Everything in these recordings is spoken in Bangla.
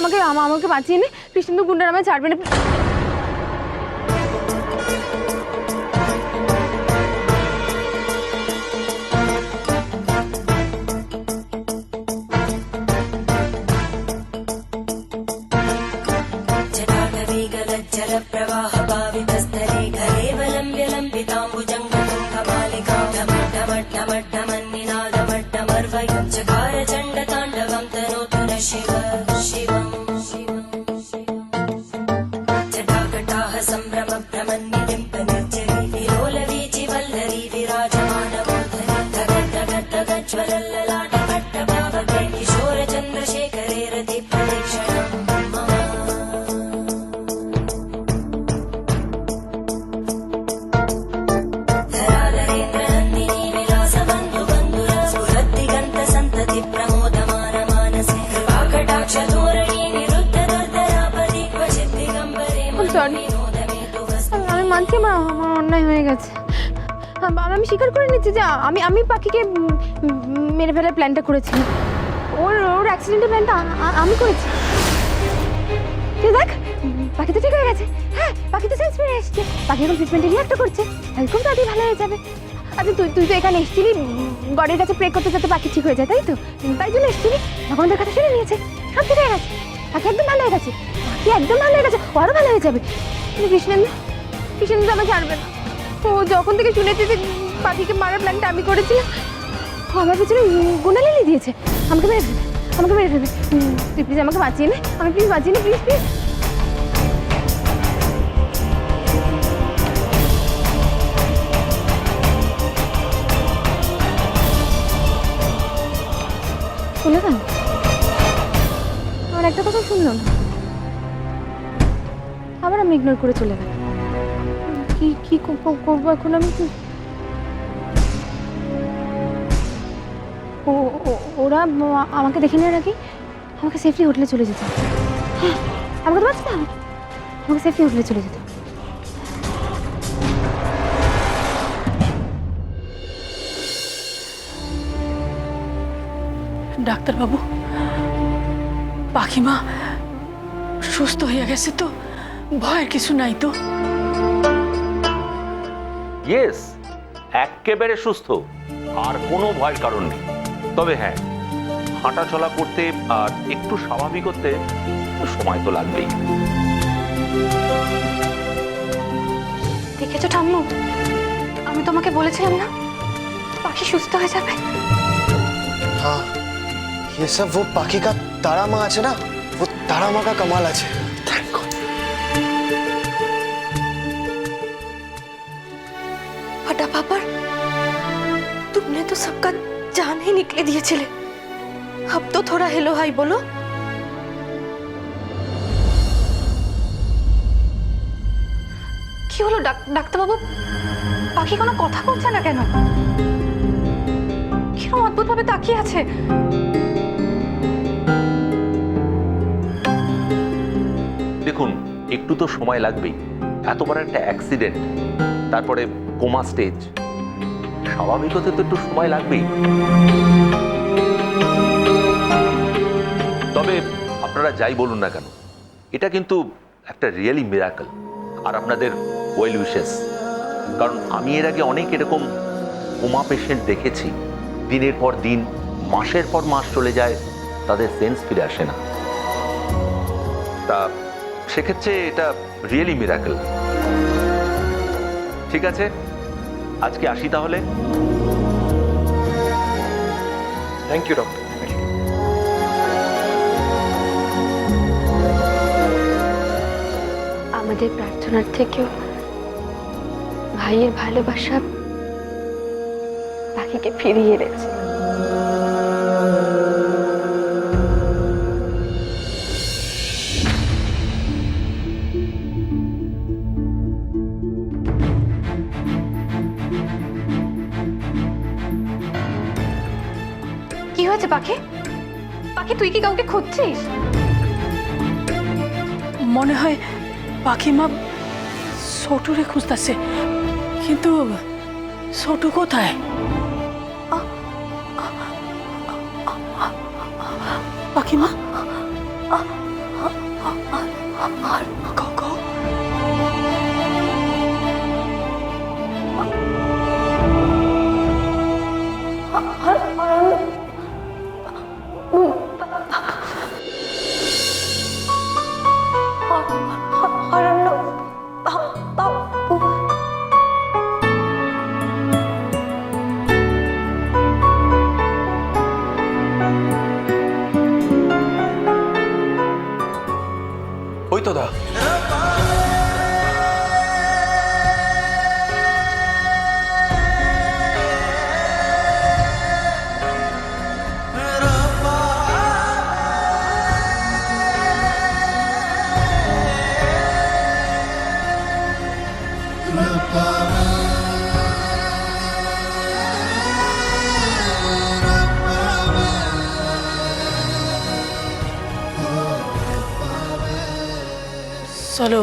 আমাকে আমা- আমাকে বাঁচিয়ে নে। কৃষ্ণেন্দু গুন্ডার আমায় ছাড়বে না। আন্টি মা, আমার অন্যায় হয়ে গেছে। আমি স্বীকার করে নিচ্ছি যে আমি আমি পাখিকে মেরে ফেলার প্ল্যানটা করেছি। ওর ওর অ্যাক্সিডেন্টের প্ল্যানটা আমি করেছি। তুই দেখ, পাখি তো ঠিক হয়ে গেছে। হ্যাঁ পাখি তো সেন্স ফিরে এসছে। পাখি এখন ট্রিটমেন্টে রিয়াক্ট করছে। খুব তাড়াতাড়ি ভালো হয়ে যাবে। আচ্ছা তুই তুই তো এখানে এসছিলি। গডের কাছে প্রে করতে যাতে পাখি ঠিক হয়ে যায়, তাই তো? তাই জন্য এসছিলি। ভগবানদের কথা শুনে নিয়েছে। সব ঠিক হয়ে গেছে। পাখি একদম ভালো হয়ে গেছে। পাখি একদম ভালো হয়ে গেছে। আরও ভালো হয়ে যাবে। তুই কৃষ্ণেন্দ্র কৃষ্ণেন্দু তো আমাকে ছাড়বে না। ও যখন থেকে শুনেছে যে পাখিকে মারার প্ল্যানটা আমি করেছিলাম আমার পিছনে গুণালিলি দিয়েছে। আমাকে মেরে ফেলবে, আমাকে মেরে ফেলবে। তুই প্লিজ আমাকে বাঁচিয়ে নে আমি প্লিজ বাঁচিয়ে নে প্লিজ প্লিজ চলে গেল আমার একটা কথা শুনলো না। আবার আমি ইগনোর করে চলে গেল কি কি কর- কর- করব এখন আমি কি ওরা আমাকে দেখে নেওয়ার আগে আমাকে সেফলি হোটেলে চলে যেত। হ্যাঁ আমাকে তো বাঁচতে হবে। আমাকে সেফলি হোটেলে চলে যেত। ডাক্তারবাবু, পাখিমা সুস্থ হয়ে গেছে তো? ভয়ের কিছু নাই তো? ইয়েস একেবারে সুস্থ আর কোনো ভয়ের কারণ নেই তবে হ্যাঁ হাঁটা চলা করতে আর একটু স্বাভাবিক হতে সময় তো লাগবেই দেখেছো ঠাম্মু আমি তোমাকে বলেছিলাম না পাখি সুস্থ হয়ে যাবে हाँ ये सब वो पाखी का तारा माँ আছে না वो तारा माँ का कमाल আছে फटा पापड़ तुमने तो सबका जान ही निकले दिए चले अब तो थोड़ा हेलो हाई बोलो কি হলো ডাক- ডাক্তারবাবু পাখি কোনো কথা বলছে না কেন কিরকম অদ্ভুত ভাবে তাকিয়ে আছে দেখুন একটু তো সময় লাগবেই এত বড় একটা অ্যাক্সিডেন্ট তারপরে কোমা স্টেজ স্বাভাবিক হতে তো একটু সময় লাগবেই। তবে আপনারা যাই বলুন না কেন, এটা কিন্তু একটা রিয়েলি মিরাকল আর আপনাদের ওয়েল উইশেস কারণ আমি এর আগে অনেক এরকম কোমা পেশেন্ট দেখেছি। দিনের পর দিন, মাসের পর মাস চলে যায়, তাদের সেন্স ফিরে আসে না। তা সেক্ষেত্রে এটা রিয়েলি মিরাকল ঠিক আছে? আজকে আসি তাহলে? থ্যাংক ইউ ডক্টর আমাদের প্রার্থনার থেকেও ভাইয়ের ভালোবাসা পাখিকে ফিরিয়ে রেখেছে পাখি পাখি তুই কি কাউকে খুঁজছিস মনে হয় পাখি মা সটুরে খুঁজতেছে কিন্তু সটু কোথায় পাখিমা আর চলো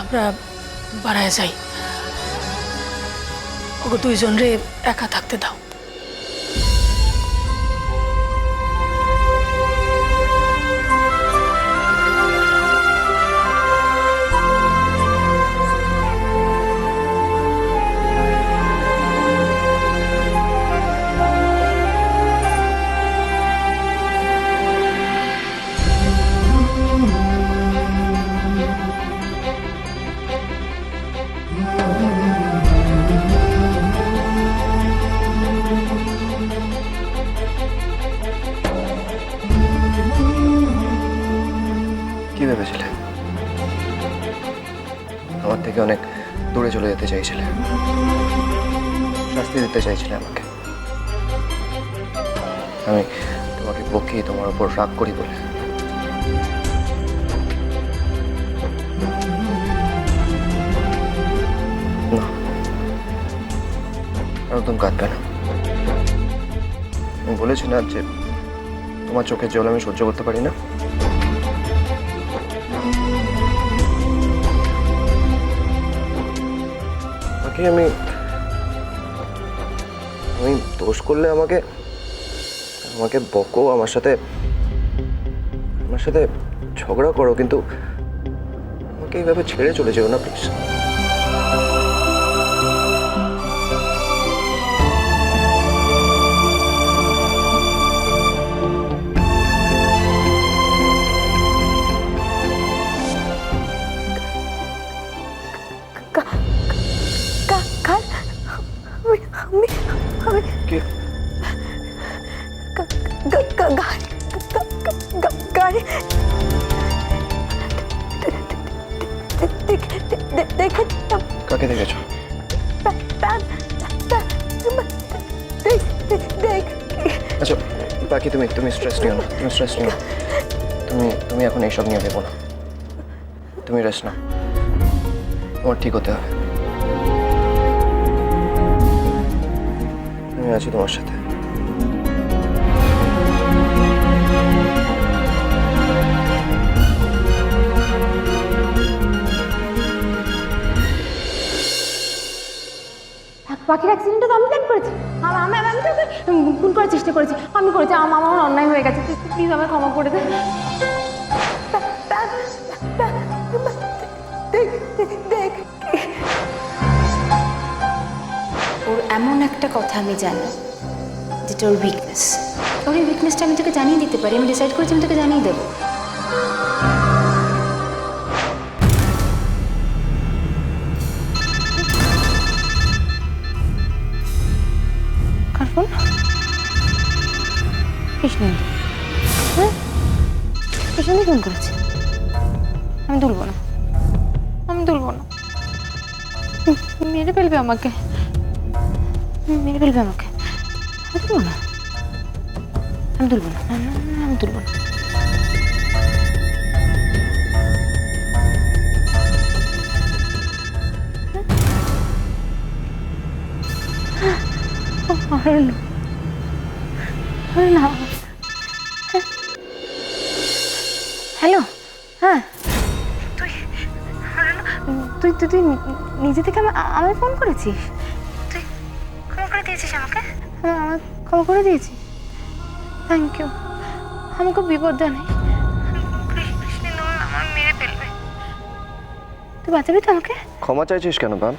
আমরা বাড়ায় যাই। ওকে দুইজন রে একা থাকতে দাও। চলে যেতে চাইছিলে শাস্তি দিতে চাইছিলে আমাকে। আমি তোমাকে বকি তোমার উপর রাগ করি বলে। একদম কাঁদবে না। বলেছি না যে তোমার চোখের জল আমি সহ্য করতে পারি না। আমি আমি দোষ করলে আমাকে আমাকে বকো, আমার সাথে আমার সাথে ঝগড়া করো, কিন্তু আমাকে এইভাবে ছেড়ে চলে যেও না প্লিজ গা- গা- গাড়ি গা- গা- গা- গাড়ি দেখে দে- দেখেছিলাম কাকে দেখেছ তা- তা- তা- দেখ- দেখ- দেখ আচ্ছা বাকি তুমি তুমি স্ট্রেস নিও না তুমি স্ট্রেস নিও না তুমি তুমি এখন এইসব নিয়ে ভেবো না তুমি রেস্ট নাও তোমার ঠিক হতে হবে আমি আছি তোমার সাথে পাখির অ্যাক্সিডেন্টটা তো আমি প্ল্যান করেছি। আমি আমি আমি তো খুন করার চেষ্টা করেছি। আমি করেছি, আমার আমার অন্যায় হয়ে গেছে। প্লিজ আমাকে ক্ষমা করে দে। ওর এমন একটা কথা আমি জানি, যেটা ওর উইকনেস ওর এই উইকনেসটা আমি তোকে জানিয়ে দিতে পারি। আমি ডিসাইড করেছি আমি তোকে জানিয়ে দেবো। কৃষ্ণেন্দু হ্যাঁ? কৃষ্ণেন্দু ফোন করেছে আমি তুলবো না। আমি তুলবো না। মেরে ফেলবে আমাকে। মেরে ফেলবে আমাকে। আমি তুলবো না। আমি তুলবো না। না, না, না, আমি তুলবো না। অরণ্য অরণ্য হ্যালো তুই নিজে থেকে আমি আমায় ফোন করেছিস? তুই ক্ষমা করে দিয়েছিস আমাকে? হ্যাঁ আমার ক্ষমা করে দিয়েছিস। থ্যাংক ইউ আমাকে বিপদ জানাই কৃষ্ণ আমার মেরে ফেলবে। তুই বাঁচাবি তো আমাকে? ক্ষমা চাইছিস কেন বান?